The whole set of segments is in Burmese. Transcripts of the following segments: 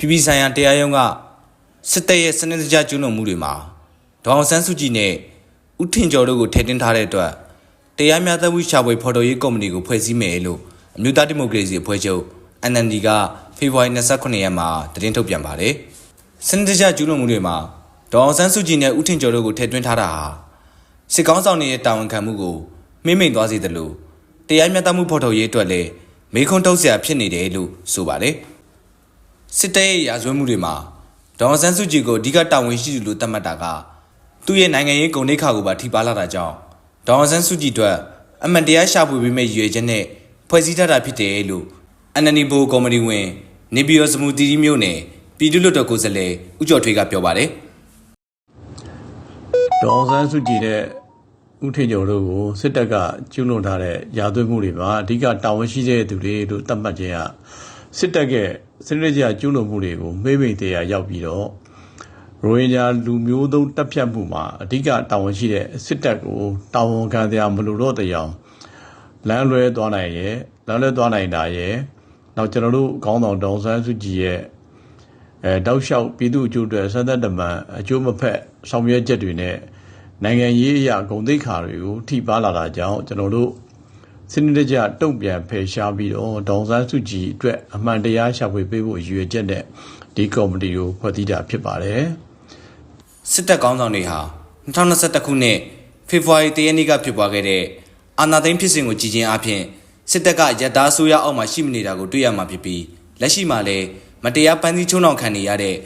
ပြည်ပြည်ဆိုင်ရာတရားရုံးကစစ်တပ်ရဲ့စနစ်တကျကျူးလွန်မှုတွေမှာဒေါအောင်ဆန်းစုကြည်နဲ့ဦးထင်ကျော်တို့ကိုထည့်သွင်းထားတဲ့အတွက်တရားမျှတမှုရှာဖွေဖော်တော်ရေးကော်မတီကိုဖွဲ့စည်းမယ်လို့အမျိုးသားဒီမိုကရေစီအဖွဲ့ချုပ် NLD ကဖေဖော်ဝါရီ29ရက်မှာသတင်းထုတ်ပြန်ပါတယ်။စနစ်တကျကျူးလွန်မှုတွေမှာဒေါအောင်ဆန်းစုကြည်နဲ့ဦးထင်ကျော်တို့ကိုထည့်သွင်းထားတာဟာစစ်ကောင်းဆောင်တွေရဲ့တာဝန်ခံမှုကိုမိမ့်မိန်သွားစေတယ်လို့တရားမျှတမှုဖော်ထုတ်ရေးအတွက်လည်းမေခွန်းထုတ်စရာဖြစ်နေတယ်လို့ဆိုပါတယ်။ စစ်တပ်ရဲ့ရာဇဝတ်မှုတွေမှာဒေါအောင်ဆန်းစုကြည်ကိုအဓိကတာဝန်ရှိသူလို့သတ်မှတ်တာကသူ့ရဲ့နိုင်ငံရေးဂုဏ်သိက္ခာကိုပါထိပါလာတာကြောင့်ဒေါအောင်ဆန်းစုကြည်အတွက်အမှန်တရားရှာဖွေပေးမဲ့ရည်ရွယ်ချက်နဲ့ဖွဲ့စည်းထားတာဖြစ်တယ်လို့ NND ဘိုကော်မတီဝင်နေပြည်တော်စမူတီတီမြို့နယ်ပြည်သူ့လွှတ်တော်ကိုယ်စားလှယ်ဦးကျော်ထွေးကပြောပါတယ်ဒေါအောင်ဆန်းစုကြည်နဲ့ဦးထေကျော်တို့ကိုစစ်တပ်ကကျူးလွန်ထားတဲ့ရာသွေးမှုတွေမှာအဓိကတာဝန်ရှိတဲ့သူတွေလို့သတ်မှတ်ခြင်းက စစ်တပ်ရဲ့စနစ်တကျကျူးလွန်မှုတွေကိုမေ့မိန်တရားရောက်ပြီးတော့ရိုဟင်ဂျာလူမျိုးသုံးတပ်ဖြတ်မှုမှာအဓိကတာဝန်ရှိတဲ့စစ်တပ်ကိုတာဝန်ခံတရားမလို့တော့တရားလမ်းလွဲသွားနိုင်ရဲ့လမ်းလွဲသွားနိုင်တာရဲ့နောက်ကျွန်တော်တို့ခေါင်းဆောင်ဒေါအောင်ဆန်းစုကြည်ရဲ့အဲတောက်လျှောက်ပြည်သူ့အကျိုးအတွက်စသတ်တမန်အကျိုးမဖက်ဆောင်ရွက်ချက်တွေနဲ့နိုင်ငံရေးအရာဂုဏ်သိက္ခာတွေကိုထိပါလာတာကြောင့်ကျွန်တော်တို့ စနစ်တကျ တုံ့ပြန်ဖယ်ရှားပြီးတော့ ဒေါန်ဆန်းစုကြည်အတွက် အမှန်တရား ရှာဖွေပေးဖို့ ရည်ရွယ်ချက်နဲ့ ဒီကော်မတီကို ဖွဲ့စည်းတာဖြစ်ပါတယ် စစ်တပ်ကောင်းဆောင်တွေဟာ2021ခုနှစ် ဖေဖော်ဝါရီလရက်နေ့က ဖြစ်ပွားခဲ့တဲ့ အာဏာသိမ်းဖြစ်စဉ်ကို ကြည်ချင်းအပြင်စစ်တပ်ကရတသားဆိုးရအောက်မှာ ရှိမနေတာကို တွေ့ရမှာဖြစ်ပြီး လက်ရှိမှာလည်း မတရားပန်းစည်းချုံနှောင်ခံနေရတဲ့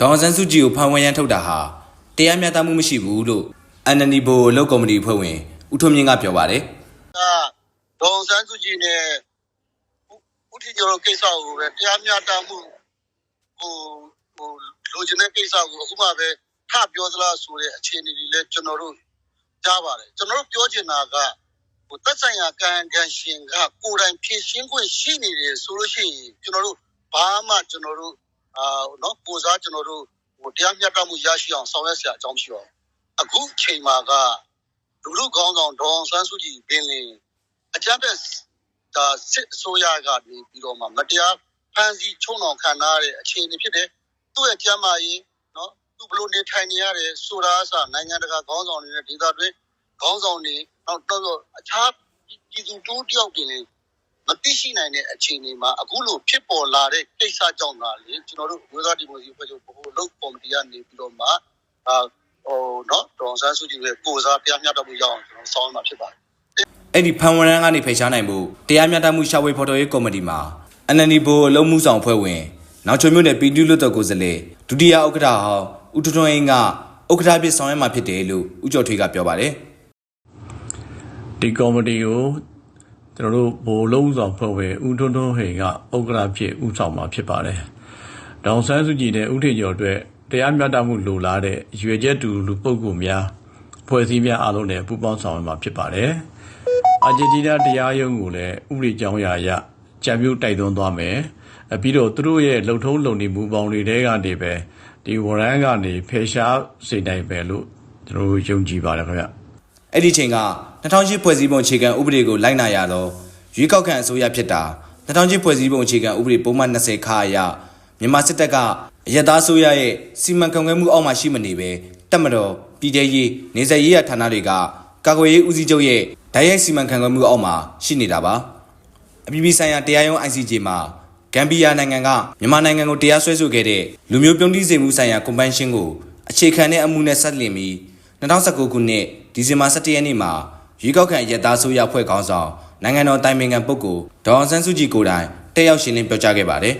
ဒေါအောင်ဆန်းစုကြည်ကို ဖမ်းဝရမ်းထုတ်တာဟာ တရားမျှတမှုမရှိဘူးလို့ NND ဘိုအလုပ်ကော်မတီဖွဲ့ဝင် ဦးထွန်းမြင့်က ပြောပါတယ် ကဒေါန်ဆန်းစုကြည်နဲ့ဦးထီကျော်တို့ကိစ္စကိုပဲတရားမျှတမှုဟိုဟိုလိုချင်တဲ့ကိစ္စကိုအခုမှပဲထပြောသလားဆိုတဲ့အခြေအနေတွေလည်းကျွန်တော်တို့ကြားပါတယ်ကျွန်တော်တို့ပြောချင်တာကဟိုသက်ဆိုင်ရာကံကံရှင်ကကိုယ်တိုင်ဖြည့်ရှင်းခွင့်ရှိနေတယ်ဆိုလို့ရှိရင်ကျွန်တော်တို့ဘာမှကျွန်တော်တို့အာနော်ကိုစားကျွန်တော်တို့ဟိုတရားမျှတမှုရရှိအောင်ဆောင်ရွက်စရာအကြောင်းမရှိပါဘူးအခုချိန်မှာကလူလူကောင်းဆောင်ဒေါအောင်ဆန်းစုကြည်ပင်လင် အကြမ်းဖက်ဒါစစ်အစိုးရကနေပြီးတော့မှမတရားဖမ်းဆီးချုံအောင်ခံရတဲ့အခြေအနေဖြစ်တယ်သူ့ရဲ့ကြမ်းမာရေးနော်သူဘလို့နေထိုင်နေရတယ်ဆိုတာအစနိုင်ငံတကာခေါင်းဆောင်တွေနဲ့ဒေသတွင်းခေါင်းဆောင်တွေနောက်တော့အခြားပြည်သူတိုးတယောက်တွေလည်းမသိရှိနိုင်တဲ့အခြေအနေမှာအခုလိုဖြစ်ပေါ်လာတဲ့ကိစ္စကြောင့်သာလေကျွန်တော်တို့ဝေသားဒီမိုစီဖွဲ့ချုပ်ဘို့လုတ်ကော်မတီကနေပြီးတော့မှအာဟိုနော်ဒေါန်ဆန်းစုကြည်ရဲ့ကိုယ်စားတရားမျှတမှုရအောင်ကျွန်တော်ဆောင်းမှာဖြစ်ပါတယ် အဲ့ဒီဖမ်းဝရမ်းကနေဖယ်ရှားနိုင်မှုတရားမျှတမှုရှာဖွေဖော်တော်ရေးကော်မတီမှာ NND ဘိုအလုံးမှုဆောင်ဖွဲ့ဝင်နောက်ချုံမြို့နယ်ပြည်သူ့လွှတ်တော်ကိုယ်စားလှယ်ဒုတိယဥက္ကဋ္ဌဟောင်းဦးထွန်းထွန်းအင်းကဥက္ကဋ္ဌဖြစ်ဆောင်ရွက်မှာဖြစ်တယ်လို့ဦးကျော်ထွေးကပြောပါတယ်ဒီကော်မတီကိုကျွန်တော်တို့ဗိုလ်လုံးဆောင်ဖွဲ့ဝင်ဦးထွန်းထွန်းဟိန်ကဥက္ကဋ္ဌဖြစ်ဦးဆောင်မှာဖြစ်ပါတယ်ဒေါန်ဆန်းစုကြည်နဲ့ဦးထေကျော်အတွက်တရားမျှတမှုလိုလားတဲ့ရွေချက်တူလူပုဂ္ဂိုလ်များဖွဲ့စည်းများအားလုံးနဲ့ပူးပေါင်းဆောင်ရွက်မှာဖြစ်ပါတယ် အာဂျင်တီးနားတရားရုံးကိုလည်းဥပဒေကြောင်းအရာအရကြံပြုတ်တိုက်သွင်းသွားမယ်အပြီးတော့သူတို့ရဲ့လုံထုံးလုံနေမှုပေါင်းတွေတဲကနေပဲဒီဝရမ်းကနေဖယ်ရှားစေနိုင်ပဲလို့ကျွန်တော်တို့ယုံကြည်ပါတယ်ခင်ဗျအဲ့ဒီချိန်က2008ဖွဲ့စည်းပုံအခြေခံဥပဒေကိုလိုက်နာရတော့ရွေးကောက်ခံအစိုးရဖြစ်တာ2008ဖွဲ့စည်းပုံအခြေခံဥပဒေပုံမှန်20ခါအရမြန်မာစစ်တပ်ကအယက်သားအစိုးရရဲ့စီမံခန့်ခွဲမှုအောက်မှာရှိမနေပဲတပ်မတော်ပြည်ထရေးနေဆက်ရေးရဌာနတွေကကာကွယ်ရေးဦးစီးချုပ်ရဲ့ ဓာတ်ရိုက်စီမံခန့်ခွဲမှုအောက်မှာရှိနေတာပါအပြည်ပြည်ဆိုင်ရာတရားရုံး ICJ မှာဂမ်ဘီယာနိုင်ငံကမြန်မာနိုင်ငံကိုတရားစွဲဆိုခဲ့တဲ့လူမျိုးပြုံးတိစေမှုဆိုင်ရာကွန်ဗင်းရှင်းကိုအခြေခံတဲ့အမှုနဲ့ဆက်လင်ပြီး2019ခုနှစ်ဒီဇင်ဘာ17ရက်နေ့မှာရွေးကောက်ခံရက်သားဆိုရဖွဲ့ခေါင်းဆောင်နိုင်ငံတော်တိုင်ပင်ခံပုဂ္ဂိုလ်ဒေါအောင်ဆန်းစုကြည်ကိုယ်တိုင်တက်ရောက်ရှင်းလင်းပြောကြားခဲ့ပါတယ်